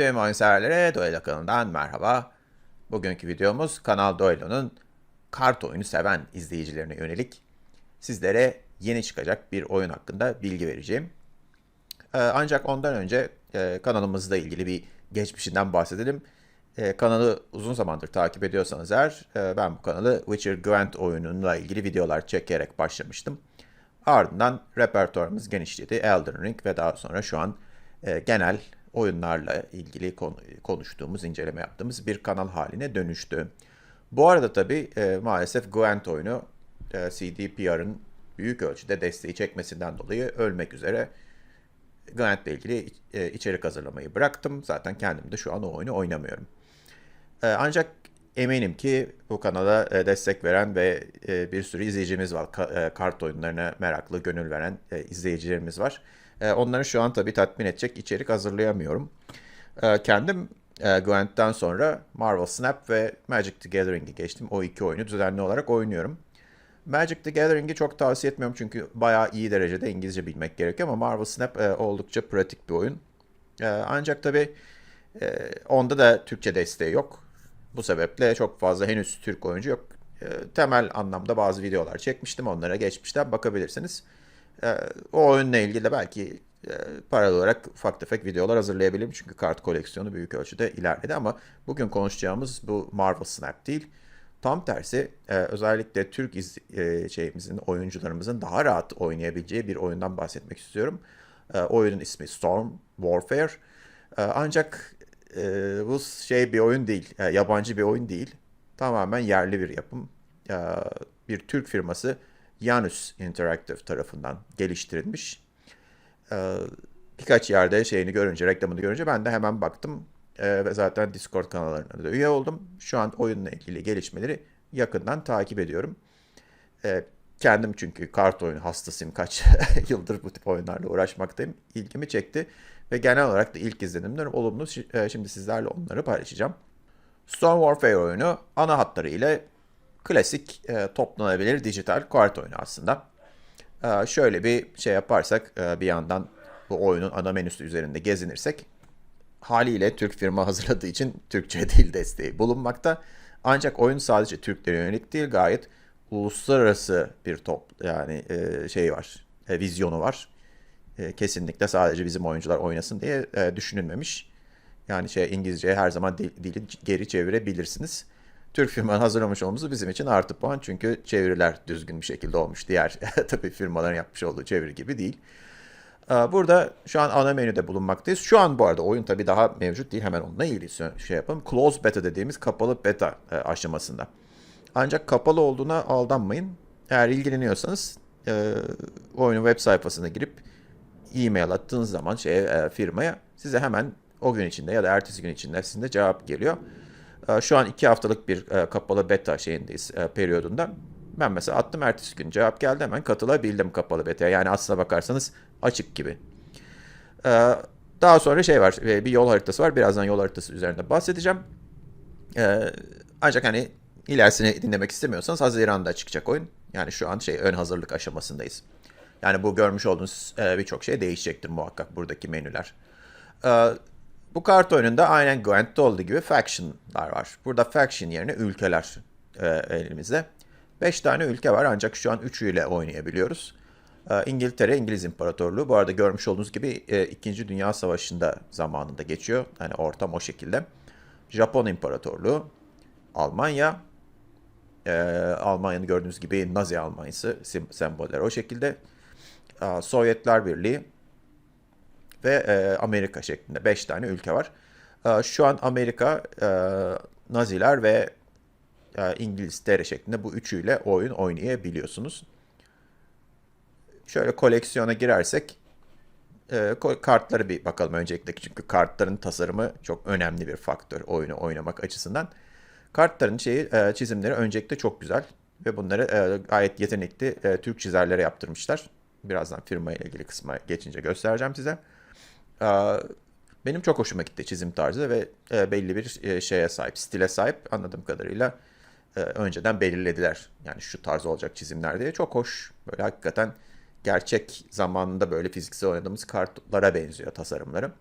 Tüm oyun severlere Duello kanalından merhaba. Bugünkü videomuz Kanal Duello'nun kart oyunu seven izleyicilerine yönelik sizlere yeni çıkacak bir oyun hakkında bilgi vereceğim. Ee, ancak ondan önce e, kanalımızla ilgili bir geçmişinden bahsedelim. E, kanalı uzun zamandır takip ediyorsanız eğer e, ben bu kanalı Witcher Gwent oyunuyla ilgili videolar çekerek başlamıştım. Ardından repertuarımız genişledi. Elden Ring ve daha sonra şu an e, genel oyunlarla ilgili konu- konuştuğumuz, inceleme yaptığımız bir kanal haline dönüştü. Bu arada tabii e, maalesef Gwent oyunu e, CDPR'ın büyük ölçüde desteği çekmesinden dolayı ölmek üzere. Gwent'le ilgili e, içerik hazırlamayı bıraktım. Zaten kendim de şu an o oyunu oynamıyorum. E, ancak eminim ki bu kanala destek veren ve bir sürü izleyicimiz var. Ka- kart oyunlarına meraklı, gönül veren izleyicilerimiz var. E, onları şu an tabii tatmin edecek içerik hazırlayamıyorum. E, kendim e, Gwent'ten sonra Marvel Snap ve Magic the Gathering'i geçtim. O iki oyunu düzenli olarak oynuyorum. Magic the Gathering'i çok tavsiye etmiyorum çünkü bayağı iyi derecede İngilizce bilmek gerekiyor ama Marvel Snap e, oldukça pratik bir oyun. E, ancak tabii onda da Türkçe desteği yok. Bu sebeple çok fazla henüz Türk oyuncu yok. Temel anlamda bazı videolar çekmiştim. Onlara geçmişten bakabilirsiniz. E, o oyunla ilgili belki e, paralel olarak ufak tefek videolar hazırlayabilirim. Çünkü kart koleksiyonu büyük ölçüde ilerledi ama bugün konuşacağımız bu Marvel Snap değil. Tam tersi e, özellikle Türk iz, e, şeyimizin, oyuncularımızın daha rahat oynayabileceği bir oyundan bahsetmek istiyorum. Oyunun ismi Storm Warfare. Ancak bu şey bir oyun değil, yabancı bir oyun değil. Tamamen yerli bir yapım. Bir Türk firması Janus Interactive tarafından geliştirilmiş. E, birkaç yerde şeyini görünce, reklamını görünce ben de hemen baktım. E, ve zaten Discord kanallarına da üye oldum. Şu an oyunla ilgili gelişmeleri yakından takip ediyorum. E, kendim çünkü kart oyunu hastasıyım. Kaç yıldır bu tip oyunlarla uğraşmaktayım. İlgimi çekti. Ve genel olarak da ilk izlenimler olumlu. E, Şimdi sizlerle onları paylaşacağım. Storm Warfare oyunu ana hatlarıyla klasik e, toplanabilir dijital kart oyunu aslında. E, şöyle bir şey yaparsak e, bir yandan bu oyunun ana menüsü üzerinde gezinirsek haliyle Türk firma hazırladığı için Türkçe dil desteği bulunmakta. Ancak oyun sadece Türklere yönelik değil gayet uluslararası bir top yani e, şey var, e, vizyonu var. E, kesinlikle sadece bizim oyuncular oynasın diye e, düşünülmemiş. Yani şey İngilizceye her zaman dil- dili geri çevirebilirsiniz. Türk firmanın hazırlamış olması bizim için artı puan çünkü çeviriler düzgün bir şekilde olmuş. Diğer tabii firmaların yapmış olduğu çeviri gibi değil. Ee, Burada şu an ana menüde bulunmaktayız. Şu an bu arada oyun tabii daha mevcut değil. Hemen onunla ilgili şey yapalım. Close beta dediğimiz kapalı beta e, aşamasında. Ancak kapalı olduğuna aldanmayın. Eğer ilgileniyorsanız e, oyunun web sayfasına girip e-mail attığınız zaman şeye, e, firmaya size hemen o gün içinde ya da ertesi gün içinde sizin de cevap geliyor. E, Şu an iki haftalık bir e, kapalı beta şeyindeyiz, e, periyodunda. Ben mesela attım ertesi gün cevap geldi hemen katılabildim kapalı beta'ya. Yani aslına bakarsanız açık gibi. E, Daha sonra şey var, e, bir yol haritası var. Birazdan yol haritası üzerinde bahsedeceğim. E, Ancak hani ilerisini dinlemek istemiyorsanız Haziran'da çıkacak oyun. Yani şu an şey ön hazırlık aşamasındayız. Yani bu görmüş olduğunuz birçok şey değişecektir muhakkak buradaki menüler. Bu kart oyununda aynen Gwent'te olduğu gibi faction'lar var. Burada faction yerine ülkeler e, elimizde. 5 tane ülke var ancak şu an 3'üyle oynayabiliyoruz. Ee, İngiltere, İngiliz İmparatorluğu. Bu arada görmüş olduğunuz gibi e, 2. Dünya Savaşı'nda zamanında geçiyor. Yani ortam o şekilde. Japon İmparatorluğu, Almanya, e, Almanya'nın gördüğünüz gibi Nazi Almanyası semboller o şekilde. Aa, Sovyetler Birliği, ve e, Amerika şeklinde 5 tane ülke var. E, şu an Amerika, e, Naziler ve e, İngiltere şeklinde bu üçüyle oyun oynayabiliyorsunuz. Şöyle koleksiyona girersek e, kartları bir bakalım öncelikle çünkü kartların tasarımı çok önemli bir faktör oyunu oynamak açısından. Kartların şeyi e, çizimleri öncelikle çok güzel ve bunları e, gayet yetenekli e, Türk çizerlere yaptırmışlar. Birazdan firma ile ilgili kısma geçince göstereceğim size. Aa, Benim çok hoşuma gitti çizim tarzı ve e, belli bir e, şeye sahip, stile sahip anladığım kadarıyla e, önceden belirlediler. Yani şu tarz olacak çizimler diye. Çok hoş. Böyle hakikaten gerçek zamanında böyle fiziksel oynadığımız kartlara benziyor tasarımları.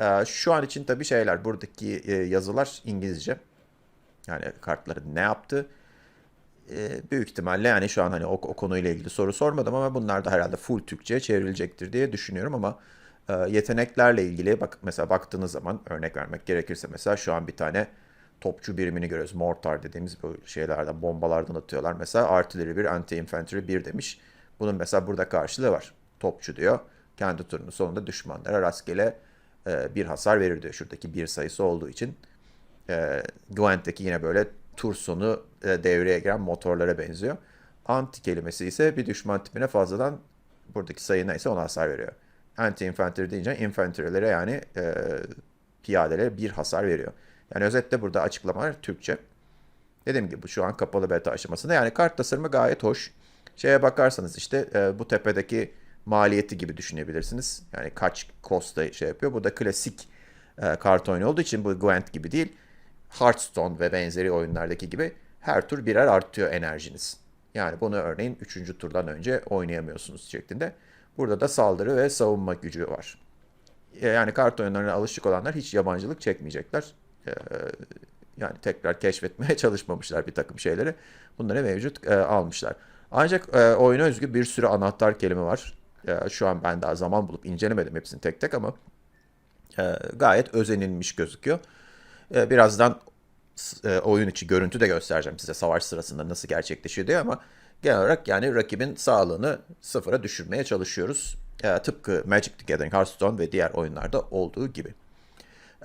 Ee, şu an için tabii şeyler buradaki yazılar İngilizce. Yani kartların ne yaptı? Ee, büyük ihtimalle yani şu an hani o, o konuyla ilgili soru sormadım ama bunlar da herhalde full Türkçe'ye çevrilecektir diye düşünüyorum ama yeteneklerle ilgili bak mesela baktığınız zaman örnek vermek gerekirse mesela şu an bir tane topçu birimini görüyoruz. Mortar dediğimiz bu şeylerden bombalardan atıyorlar. Mesela artillery 1, anti-infantry 1 demiş. Bunun mesela burada karşılığı var. Topçu diyor. Kendi turunun sonunda düşmanlara rastgele e, bir hasar verir diyor. Şuradaki bir sayısı olduğu için. E, Gwent'teki yine böyle tur sonu e, devreye giren motorlara benziyor. Anti kelimesi ise bir düşman tipine fazladan buradaki sayı neyse ona hasar veriyor. Anti-infantry deyince infantry'lere yani e, piyadelere bir hasar veriyor. Yani özetle burada açıklamalar Türkçe. Dediğim gibi şu an kapalı beta aşamasında. Yani kart tasarımı gayet hoş. Şeye bakarsanız işte e, bu tepedeki maliyeti gibi düşünebilirsiniz. Yani kaç costa şey yapıyor. Bu da klasik e, kart oyunu olduğu için bu Gwent gibi değil. Hearthstone ve benzeri oyunlardaki gibi her tur birer artıyor enerjiniz. Yani bunu örneğin 3. turdan önce oynayamıyorsunuz şeklinde. Burada da saldırı ve savunma gücü var. E, Yani kart oyunlarına alışık olanlar hiç yabancılık çekmeyecekler. E, Yani tekrar keşfetmeye çalışmamışlar bir takım şeyleri. Bunları mevcut e, almışlar. Ancak e, oyuna özgü bir sürü anahtar kelime var. Şu an ben daha zaman bulup incelemedim hepsini tek tek ama gayet özenilmiş gözüküyor. Birazdan oyun içi görüntü de göstereceğim size savaş sırasında nasıl gerçekleşiyor diye ama genel olarak yani rakibin sağlığını sıfıra düşürmeye çalışıyoruz. E, tıpkı Magic the Gathering, Hearthstone ve diğer oyunlarda olduğu gibi.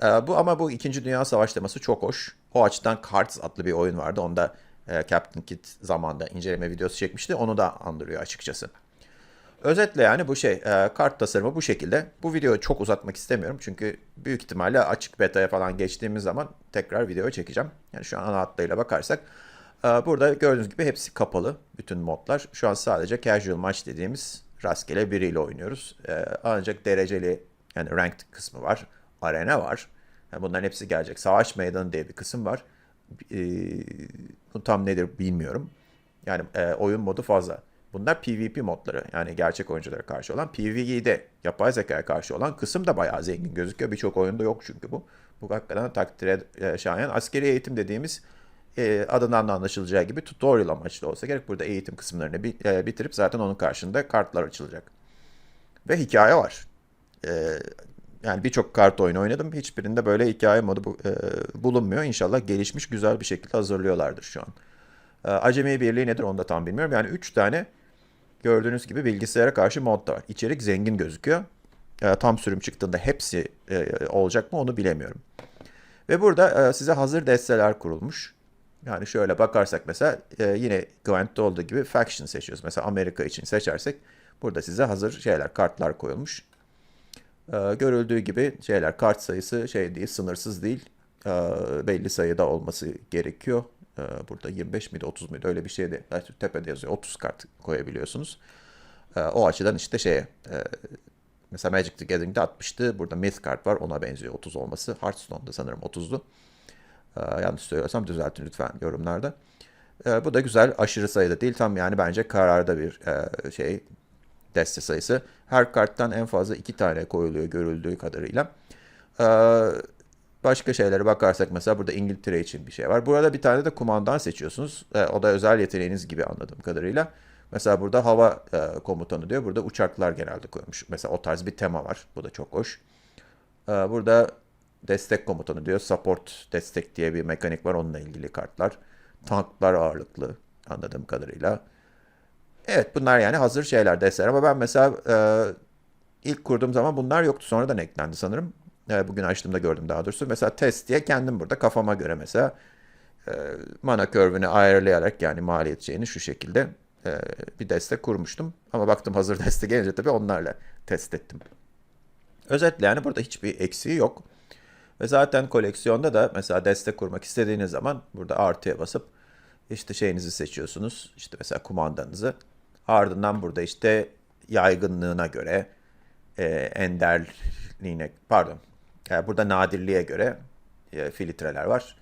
E, bu ama bu 2. Dünya Savaşı teması çok hoş. O açıdan Cards adlı bir oyun vardı. Onda e, Captain Kit zamanında inceleme videosu çekmişti. Onu da andırıyor açıkçası. Özetle yani bu şey e, kart tasarımı bu şekilde. Bu videoyu çok uzatmak istemiyorum çünkü büyük ihtimalle açık beta'ya falan geçtiğimiz zaman tekrar video çekeceğim. Yani şu an ana hattıyla bakarsak burada gördüğünüz gibi hepsi kapalı bütün modlar. Şu an sadece casual maç dediğimiz rastgele biriyle oynuyoruz. E, ancak dereceli yani ranked kısmı var. Arena var. Bunların hepsi gelecek. Savaş meydanı diye bir kısım var. E, bu tam nedir bilmiyorum. Yani e, oyun modu fazla. Bunlar PvP modları yani gerçek oyunculara karşı olan. PvE'de yapay zekaya karşı olan kısım da bayağı zengin gözüküyor. Birçok oyunda yok çünkü bu. Bu hakikaten takdire şayan. Askeri eğitim dediğimiz e, adından da anlaşılacağı gibi tutorial amaçlı olsa gerek. Burada eğitim kısımlarını e, bitirip zaten onun karşında kartlar açılacak. Ve hikaye var. E, yani birçok kart oyunu oynadım. Hiçbirinde böyle hikaye modu bu- bulunmuyor. İnşallah gelişmiş güzel bir şekilde hazırlıyorlardır şu an. Acemi Birliği nedir onu da tam bilmiyorum. Yani 3 tane gördüğünüz gibi bilgisayara karşı mod da var. İçerik zengin gözüküyor. Tam sürüm çıktığında hepsi olacak mı onu bilemiyorum. Ve burada size hazır desteler kurulmuş. Yani şöyle bakarsak mesela e, yine Gwent'te olduğu gibi faction seçiyoruz. Mesela Amerika için seçersek burada size hazır şeyler, kartlar koyulmuş. E, görüldüğü gibi şeyler, kart sayısı şey değil, sınırsız değil. E, belli sayıda olması gerekiyor. E, burada 25 miydi, 30 muydu öyle bir şeydi. Evet, tepede yazıyor 30 kart koyabiliyorsunuz. E, o açıdan işte şeye e, mesela Magic the Gathering'de 60'tı. Burada Myth kart var ona benziyor 30 olması. Hearthstone'da sanırım 30'du. E, yanlış söylüyorsam düzeltin lütfen yorumlarda. E, bu da güzel aşırı sayıda değil tam yani bence kararda bir e, şey deste sayısı. Her karttan en fazla iki tane koyuluyor görüldüğü kadarıyla. E, başka şeylere bakarsak mesela burada İngiltere için bir şey var. Burada bir tane de kumandan seçiyorsunuz. O da özel yeteneğiniz gibi anladığım kadarıyla. Mesela burada hava e, komutanı diyor. Burada uçaklar genelde koymuş. Mesela o tarz bir tema var. Bu da çok hoş. Burada destek komutanı diyor. Support destek diye bir mekanik var. Onunla ilgili kartlar. Tanklar ağırlıklı anladığım kadarıyla. Evet bunlar yani hazır şeyler desteler ama ben mesela e, ilk kurduğum zaman bunlar yoktu. Sonradan eklendi sanırım. E, bugün açtığımda gördüm daha doğrusu. Mesela test diye kendim burada kafama göre mesela e, mana curve'ünü ayarlayarak yani maliyet şeyini şu şekilde e, bir deste kurmuştum. Ama baktım hazır deste gelince tabii onlarla test ettim. Özetle yani burada hiçbir eksiği yok. Ve zaten koleksiyonda da mesela deste kurmak istediğiniz zaman burada artıya basıp işte şeyinizi seçiyorsunuz. İşte mesela kumandanızı. Ardından burada işte yaygınlığına göre, e, enderliğine, pardon, e, burada nadirliğe göre e, filtreler var.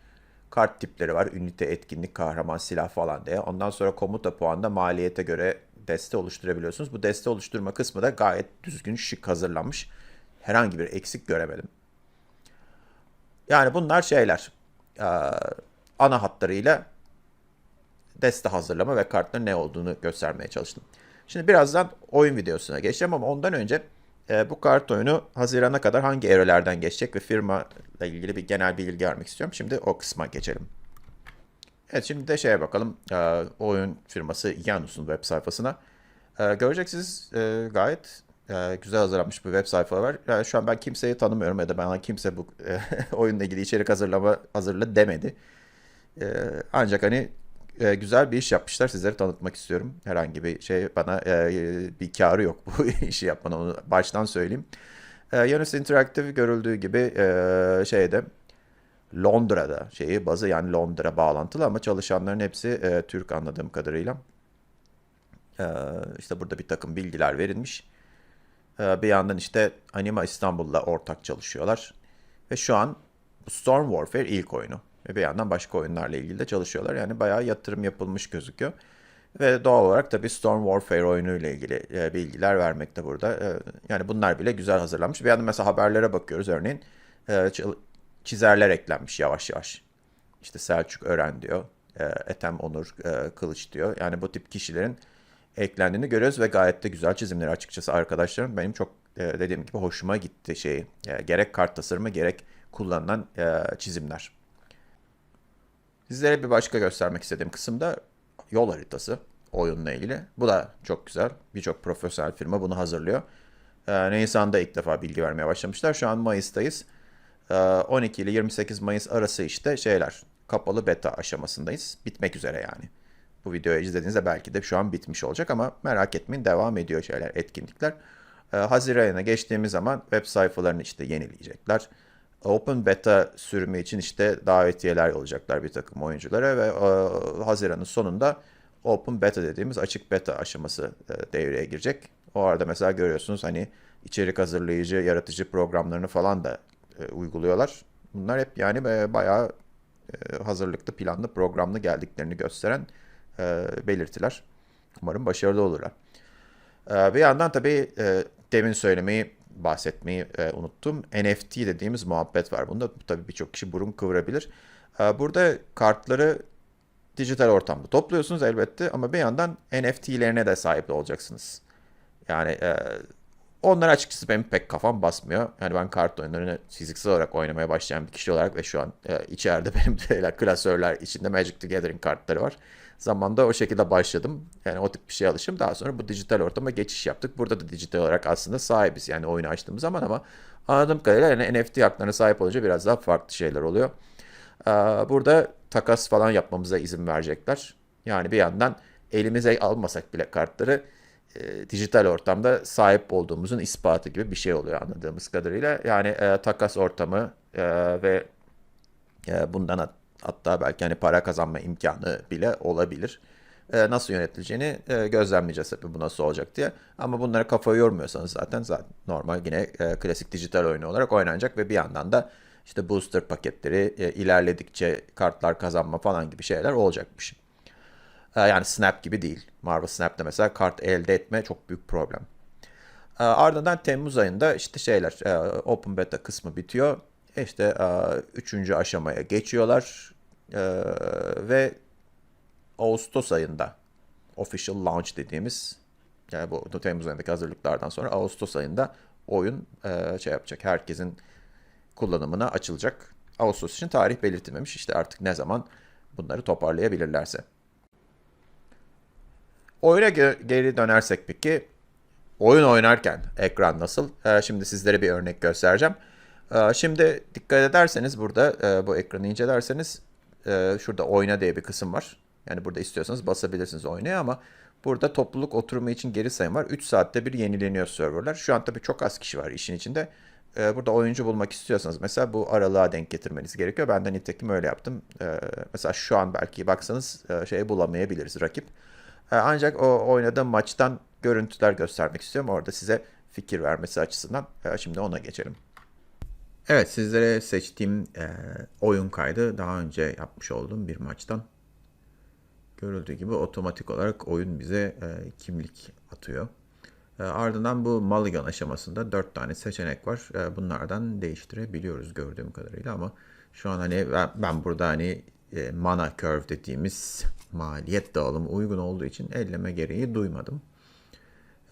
Kart tipleri var. Ünite, etkinlik, kahraman, silah falan diye. Ondan sonra komuta puanında maliyete göre deste oluşturabiliyorsunuz. Bu deste oluşturma kısmı da gayet düzgün, şık hazırlanmış. Herhangi bir eksik göremedim. Yani bunlar şeyler. e, ana hatlarıyla deste hazırlama ve kartların ne olduğunu göstermeye çalıştım. Şimdi birazdan oyun videosuna geçeceğim ama ondan önce e, bu kart oyunu Haziran'a kadar hangi evrelerden geçecek ve firma ile ilgili bir genel bilgi vermek istiyorum. Şimdi o kısma geçelim. Evet şimdi de şeye bakalım. E, oyun firması Janus'un web sayfasına. E, göreceksiniz e, gayet e, güzel hazırlanmış bir web sayfa var. Yani şu an ben kimseyi tanımıyorum ya da bana kimse bu e, oyunla ilgili içerik hazırlama hazırla demedi. E, ancak hani e, güzel bir iş yapmışlar. Sizlere tanıtmak istiyorum. Herhangi bir şey bana e, bir karı yok bu işi yapmanın onu baştan söyleyeyim. E, Janus Interactive görüldüğü gibi şeyde Londra'da şeyi bazı yani Londra bağlantılı ama çalışanların hepsi Türk anladığım kadarıyla. E, işte burada bir takım bilgiler verilmiş. E, bir yandan işte Anima İstanbul'la ortak çalışıyorlar. Ve şu an Storm Warfare ilk oyunu. Ve bir yandan başka oyunlarla ilgili de çalışıyorlar. Yani bayağı yatırım yapılmış gözüküyor. Ve doğal olarak tabii Storm Warfare oyunuyla ilgili e, bilgiler vermekte burada. E, yani bunlar bile güzel hazırlanmış. Bir yandan mesela haberlere bakıyoruz örneğin. E, çizerler eklenmiş yavaş yavaş. İşte Selçuk Ören diyor. E, Ethem Onur Kılıç diyor. Yani bu tip kişilerin eklendiğini görüyoruz ve gayet de güzel çizimleri açıkçası arkadaşlarım. Benim çok e, dediğim gibi hoşuma gitti şey. E, gerek kart tasarımı gerek kullanılan e, çizimler. Sizlere bir başka göstermek istediğim kısımda yol haritası oyunla ilgili. Bu da çok güzel. Birçok profesyonel firma bunu hazırlıyor. Ee, Nisan'da ilk defa bilgi vermeye başlamışlar. Şu an Mayıs'tayız. Ee, 12 ile 28 Mayıs arası işte şeyler kapalı beta aşamasındayız. Bitmek üzere yani. Bu videoyu izlediğinizde belki de şu an bitmiş olacak ama merak etmeyin devam ediyor şeyler, etkinlikler. Ee, Haziran ayına geçtiğimiz zaman web sayfalarını işte yenileyecekler. Open beta sürümü için işte davetiyeler yollayacaklar bir takım oyunculara ve e, Haziran'ın sonunda Open beta dediğimiz açık beta aşaması e, devreye girecek. O arada mesela görüyorsunuz hani içerik hazırlayıcı, yaratıcı programlarını falan da e, uyguluyorlar. Bunlar hep yani e, bayağı e, hazırlıklı, planlı, programlı geldiklerini gösteren e, belirtiler. Umarım başarılı olurlar. E, bir yandan tabii e, demin söylemeyi bahsetmeyi e, unuttum. NFT dediğimiz muhabbet var. Bunda tabii birçok kişi burun kıvırabilir. E, burada kartları dijital ortamda topluyorsunuz elbette ama bir yandan NFT'lerine de sahip olacaksınız. Yani e, onlar açıkçası benim pek kafam basmıyor. Yani ben kart oyunlarını fiziksel olarak oynamaya başlayan bir kişi olarak ve şu an e, içeride benim de klasörler içinde Magic the Gathering kartları var. Zamanda o şekilde başladım. Yani o tip bir şeye alışım. Daha sonra bu dijital ortama geçiş yaptık. Burada da dijital olarak aslında sahibiz. Yani oyunu açtığımız zaman ama anladığım kadarıyla yani NFT haklarına sahip olunca biraz daha farklı şeyler oluyor. Ee, Burada takas falan yapmamıza izin verecekler. Yani bir yandan elimize almasak bile kartları e, dijital ortamda sahip olduğumuzun ispatı gibi bir şey oluyor anladığımız kadarıyla. Yani e, takas ortamı e, ve e, bundan hatta belki hani para kazanma imkanı bile olabilir. E, nasıl yönetileceğini e, gözlemleyeceğiz tabii bu nasıl olacak diye. Ama bunlara kafa yormuyorsanız zaten zaten normal yine e, klasik dijital oyunu olarak oynanacak ve bir yandan da işte booster paketleri e, ilerledikçe kartlar kazanma falan gibi şeyler olacakmış. E, yani Snap gibi değil. Marvel Snap'te mesela kart elde etme çok büyük problem. E, Ardından Temmuz ayında işte şeyler e, Open Beta kısmı bitiyor. İşte e, üçüncü aşamaya geçiyorlar E, ve Ağustos ayında official launch dediğimiz yani bu Temmuz ayındaki hazırlıklardan sonra Ağustos ayında oyun e, şey yapacak. Herkesin kullanımına açılacak. Ağustos için tarih belirtilmemiş. İşte artık ne zaman bunları toparlayabilirlerse. Oyuna geri dönersek peki oyun oynarken ekran nasıl? Ee, şimdi sizlere bir örnek göstereceğim. Ee, şimdi dikkat ederseniz burada e, bu ekranı incelerseniz e, şurada oyna diye bir kısım var. Yani burada istiyorsanız basabilirsiniz oynaya ama burada topluluk oturumu için geri sayım var. 3 saatte bir yenileniyor serverlar. Şu an tabii çok az kişi var işin içinde. Ee, burada oyuncu bulmak istiyorsanız mesela bu aralığa denk getirmeniz gerekiyor. Ben de nitekim öyle yaptım. Ee, mesela şu an belki baksanız e, şey bulamayabiliriz rakip. E, Ancak o oynadığım maçtan görüntüler göstermek istiyorum. Orada size fikir vermesi açısından. E, Şimdi ona geçelim. Evet sizlere seçtiğim e, oyun kaydı daha önce yapmış olduğum bir maçtan. Görüldüğü gibi otomatik olarak oyun bize e, kimlik atıyor. E, ardından bu mulligan aşamasında 4 tane seçenek var. E, bunlardan değiştirebiliyoruz gördüğüm kadarıyla ama Şu an hani ben, ben burada hani e, mana curve dediğimiz maliyet dağılımı uygun olduğu için elleme gereği duymadım.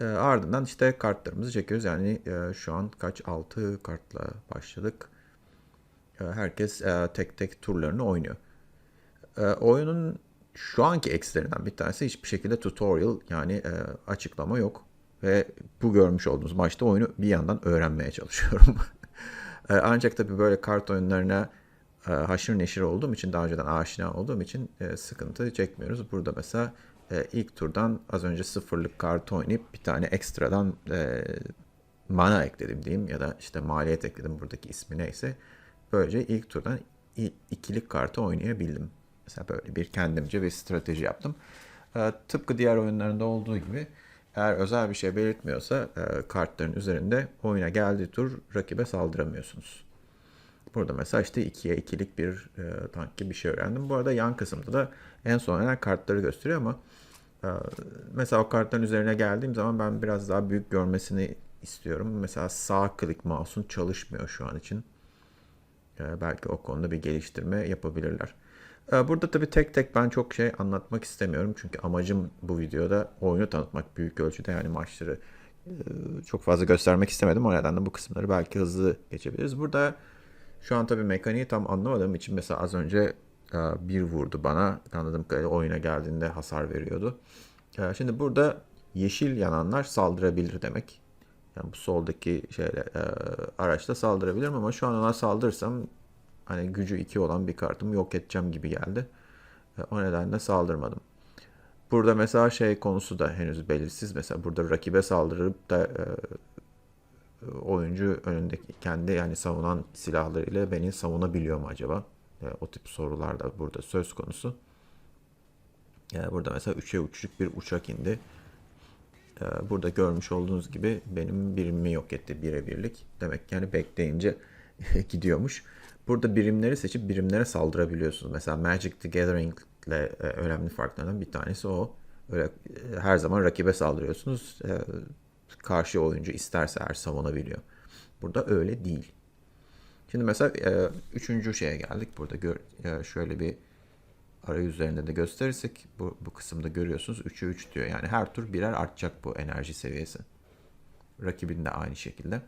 E, ardından işte kartlarımızı çekiyoruz. Yani e, şu an kaç 6 kartla başladık. E, herkes e, tek tek turlarını oynuyor. E, oyunun şu anki eksilerinden bir tanesi hiçbir şekilde tutorial yani e, açıklama yok. Ve bu görmüş olduğunuz maçta oyunu bir yandan öğrenmeye çalışıyorum. e, ancak tabii böyle kart oyunlarına e, haşır neşir olduğum için daha önceden aşina olduğum için e, sıkıntı çekmiyoruz. Burada mesela e, ilk turdan az önce sıfırlık kart oynayıp bir tane ekstradan e, mana ekledim diyeyim ya da işte maliyet ekledim buradaki ismi neyse. Böylece ilk turdan ikilik kartı oynayabildim. Mesela böyle bir kendimce bir strateji yaptım. E, tıpkı diğer oyunlarında olduğu gibi eğer özel bir şey belirtmiyorsa e, kartların üzerinde oyuna geldiği tur rakibe saldıramıyorsunuz. Burada mesela işte 2'ye 2'lik bir e, tank gibi bir şey öğrendim. Bu arada yan kısımda da en son gelen kartları gösteriyor ama e, mesela o kartların üzerine geldiğim zaman ben biraz daha büyük görmesini istiyorum. Mesela sağ klik mouse'un çalışmıyor şu an için. E, belki o konuda bir geliştirme yapabilirler. E, burada tabii tek tek ben çok şey anlatmak istemiyorum. Çünkü amacım bu videoda oyunu tanıtmak büyük ölçüde yani maçları çok fazla göstermek istemedim. O nedenle bu kısımları belki hızlı geçebiliriz. Burada şu an tabii mekaniği tam anlamadığım için mesela az önce bir vurdu bana. Anladığım kadarıyla oyuna geldiğinde hasar veriyordu. E, şimdi burada yeşil yananlar saldırabilir demek. Yani bu soldaki şeyle e, araçla saldırabilirim ama şu an ona saldırırsam hani gücü 2 olan bir kartımı yok edeceğim gibi geldi. O nedenle saldırmadım. Burada mesela şey konusu da henüz belirsiz. Mesela burada rakibe saldırıp da oyuncu önündeki kendi yani savunan silahlarıyla beni savunabiliyor mu acaba? E, o tip sorular da burada söz konusu. Yani burada mesela 3'e uçluk bir uçak indi. E, burada görmüş olduğunuz gibi benim birimimi yok etti birebirlik. Demek ki yani bekleyince gidiyormuş. Burada birimleri seçip birimlere saldırabiliyorsunuz. Mesela Magic the Gathering ile e, önemli farklarından bir tanesi o. Öyle e, her zaman rakibe saldırıyorsunuz. E, karşı oyuncu isterse eğer savunabiliyor. Burada öyle değil. Şimdi mesela e, üçüncü şeye geldik. Burada gör, e, şöyle bir arayüz üzerinde de gösterirsek bu, bu kısımda görüyorsunuz 3'e 3 diyor. Yani her tur birer artacak bu enerji seviyesi. Rakibin de aynı şekilde.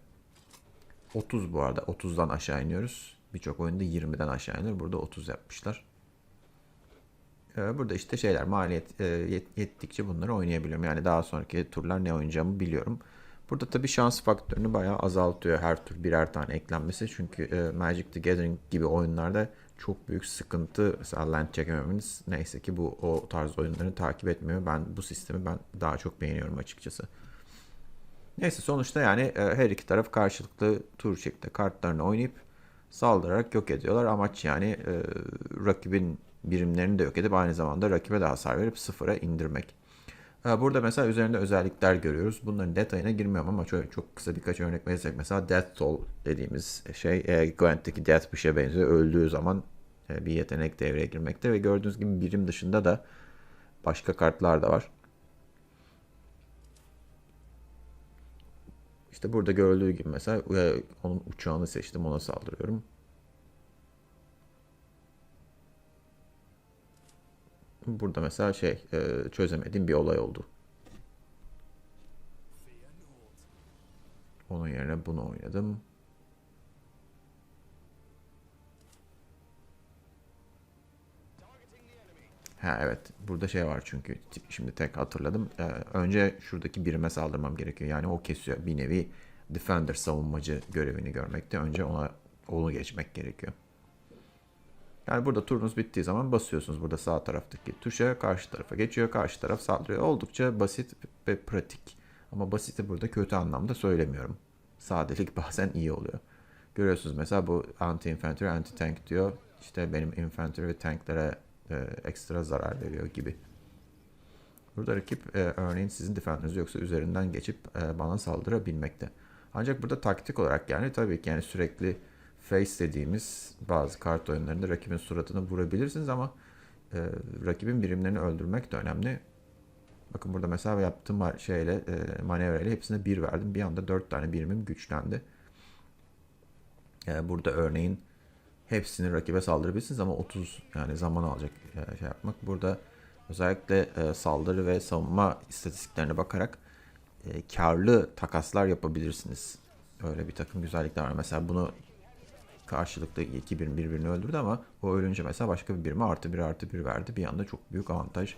30 bu arada. 30'dan aşağı iniyoruz. Birçok oyunda 20'den aşağı iniyor. Burada 30 yapmışlar. Ee, burada işte şeyler maliyet e, yettikçe bunları oynayabiliyorum. Yani daha sonraki turlar ne oynayacağımı biliyorum. Burada tabii şans faktörünü bayağı azaltıyor her tur birer tane eklenmesi. Çünkü e, Magic the Gathering gibi oyunlarda çok büyük sıkıntı. Mesela land çekememeniz neyse ki bu o tarz oyunları takip etmiyor. Ben bu sistemi ben daha çok beğeniyorum açıkçası. Neyse sonuçta yani e, her iki taraf karşılıklı tur şeklinde kartlarını oynayıp saldırarak yok ediyorlar. Amaç yani e, rakibin birimlerini de yok edip aynı zamanda rakibe de hasar verip sıfıra indirmek. Burada mesela üzerinde özellikler görüyoruz. Bunların detayına girmiyorum ama çok, çok kısa birkaç örnek verirsek mesela Death Toll dediğimiz şey e, Gwent'teki Death Wish'e benziyor. Öldüğü zaman e, bir yetenek devreye girmekte ve gördüğünüz gibi birim dışında da başka kartlar da var. İşte burada görüldüğü gibi mesela e, onun uçağını seçtim ona saldırıyorum. Burada mesela şey e, çözemediğim bir olay oldu. Onun yerine bunu oynadım. Ha evet burada şey var çünkü şimdi tek hatırladım. Ee, önce şuradaki birime saldırmam gerekiyor. Yani o kesiyor bir nevi defender savunmacı görevini görmekte. Önce ona onu geçmek gerekiyor. Yani burada turunuz bittiği zaman basıyorsunuz burada sağ taraftaki tuşa karşı tarafa geçiyor. Karşı taraf saldırıyor. Oldukça basit ve pratik. Ama basiti burada kötü anlamda söylemiyorum. Sadelik bazen iyi oluyor. Görüyorsunuz mesela bu anti infantry anti tank diyor. İşte benim infantry ve tanklere e, ekstra zarar veriyor gibi. Burada rakip e, örneğin sizin defenderiniz yoksa üzerinden geçip e, bana saldırabilmekte. Ancak burada taktik olarak yani tabii ki yani sürekli face dediğimiz bazı kart oyunlarında rakibin suratını vurabilirsiniz ama e, rakibin birimlerini öldürmek de önemli. Bakın burada mesela yaptığım şeyle e, manevra hepsine bir verdim. Bir anda dört tane birimim güçlendi. E, burada örneğin hepsini rakibe saldırabilirsiniz ama 30 yani zaman alacak e, şey yapmak. Burada özellikle e, saldırı ve savunma istatistiklerine bakarak e, karlı takaslar yapabilirsiniz. Öyle bir takım güzellikler var. Mesela bunu karşılıklı iki birim birbirini öldürdü ama o ölünce mesela başka bir birime artı bir artı bir verdi. Bir anda çok büyük avantaj.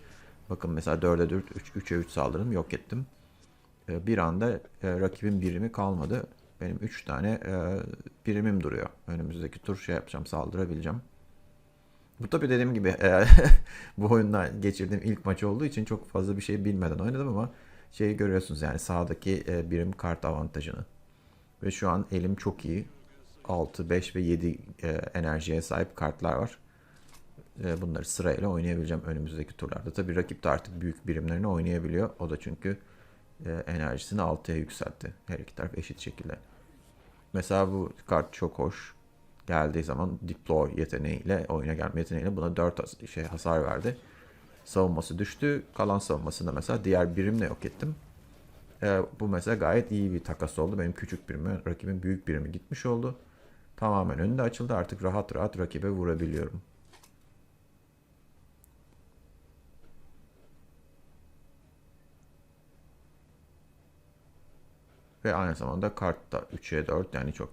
Bakın mesela 4'e 4, 3, 3'e 3 saldırdım yok ettim. E, bir anda e, rakibin birimi kalmadı. Benim 3 tane e, birimim duruyor. Önümüzdeki tur şey yapacağım saldırabileceğim. Bu tabii dediğim gibi e, bu oyunda geçirdiğim ilk maç olduğu için çok fazla bir şey bilmeden oynadım ama şeyi görüyorsunuz yani sağdaki birim kart avantajını. Ve şu an elim çok iyi. 6, 5 ve 7 e, enerjiye sahip kartlar var. E, bunları sırayla oynayabileceğim önümüzdeki turlarda. Tabii rakip de artık büyük birimlerini oynayabiliyor. O da çünkü e, enerjisini 6'ya yükseltti. Her iki taraf eşit şekilde. Mesela bu kart çok hoş. Geldiği zaman deploy yeteneğiyle, oyuna gelme yeteneğiyle buna 4 has- şey hasar verdi. Savunması düştü. Kalan savunmasında mesela diğer birimle yok ettim. E, bu mesela gayet iyi bir takas oldu. Benim küçük birimi, rakibin büyük birimi gitmiş oldu. Tamamen önünde açıldı. Artık rahat rahat rakibe vurabiliyorum. Ve aynı zamanda kartta 3'e 4 yani çok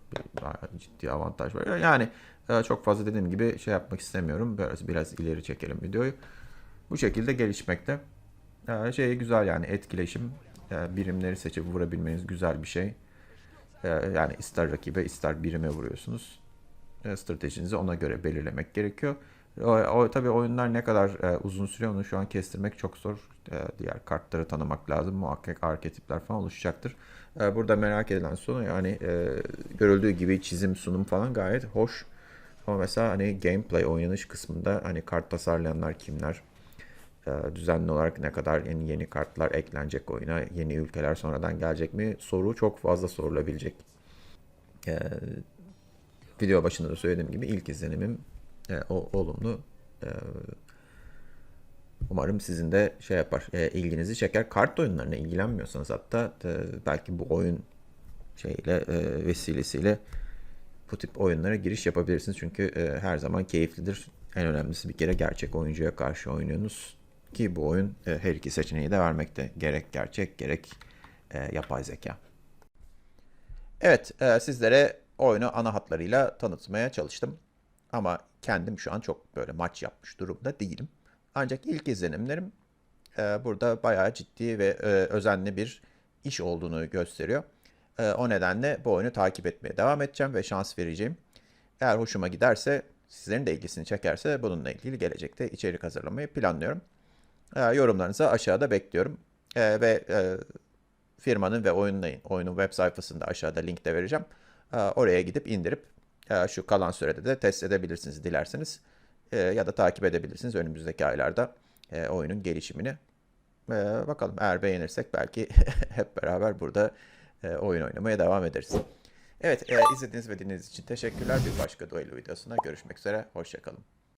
ciddi avantaj var. Yani e, çok fazla dediğim gibi şey yapmak istemiyorum. Biraz, biraz ileri çekelim videoyu. Bu şekilde gelişmekte. E, Şey güzel yani etkileşim. e, Birimleri seçip vurabilmeniz güzel bir şey. E, Yani ister rakibe ister birime vuruyorsunuz. E, Stratejinizi ona göre belirlemek gerekiyor. O, o tabii oyunlar ne kadar e, uzun sürüyor onu şu an kestirmek çok zor. E, diğer kartları tanımak lazım. Muhakkak arketipler falan oluşacaktır. E, burada merak edilen sonu yani e, görüldüğü gibi çizim sunum falan gayet hoş. Ama mesela hani gameplay oynanış kısmında hani kart tasarlayanlar kimler? E, düzenli olarak ne kadar yeni yeni kartlar eklenecek oyuna? Yeni ülkeler sonradan gelecek mi? Soru çok fazla sorulabilecek. E, video başında da söylediğim gibi ilk izlenimim e, o olumlu. E, umarım sizin de şey yapar, e, ilginizi çeker. Kart oyunlarına ilgilenmiyorsanız hatta e, belki bu oyun şeyle e, vesilesiyle bu tip oyunlara giriş yapabilirsiniz. Çünkü e, her zaman keyiflidir. En önemlisi bir kere gerçek oyuncuya karşı oynuyorsunuz. Ki bu oyun e, her iki seçeneği de vermekte. Gerek gerçek gerek e, yapay zeka. Evet, e, sizlere oyunu ana hatlarıyla tanıtmaya çalıştım. Ama kendim şu an çok böyle maç yapmış durumda değilim. Ancak ilk izlenimlerim e, burada bayağı ciddi ve e, özenli bir iş olduğunu gösteriyor. E, o nedenle bu oyunu takip etmeye devam edeceğim ve şans vereceğim. Eğer hoşuma giderse, sizlerin de ilgisini çekerse bununla ilgili gelecekte içerik hazırlamayı planlıyorum. E, yorumlarınızı aşağıda bekliyorum. E, ve e, firmanın ve oyunun, oyunun web sayfasında aşağıda linkte vereceğim. E, Oraya gidip indirip e, şu kalan sürede de test edebilirsiniz dilerseniz. E, Ya da takip edebilirsiniz önümüzdeki aylarda e, oyunun gelişimini. E, Bakalım eğer beğenirsek belki hep beraber burada e, oyun oynamaya devam ederiz. Evet, e, izlediğiniz ve dinlediğiniz için teşekkürler. Bir başka duello videosunda görüşmek üzere. Hoşçakalın.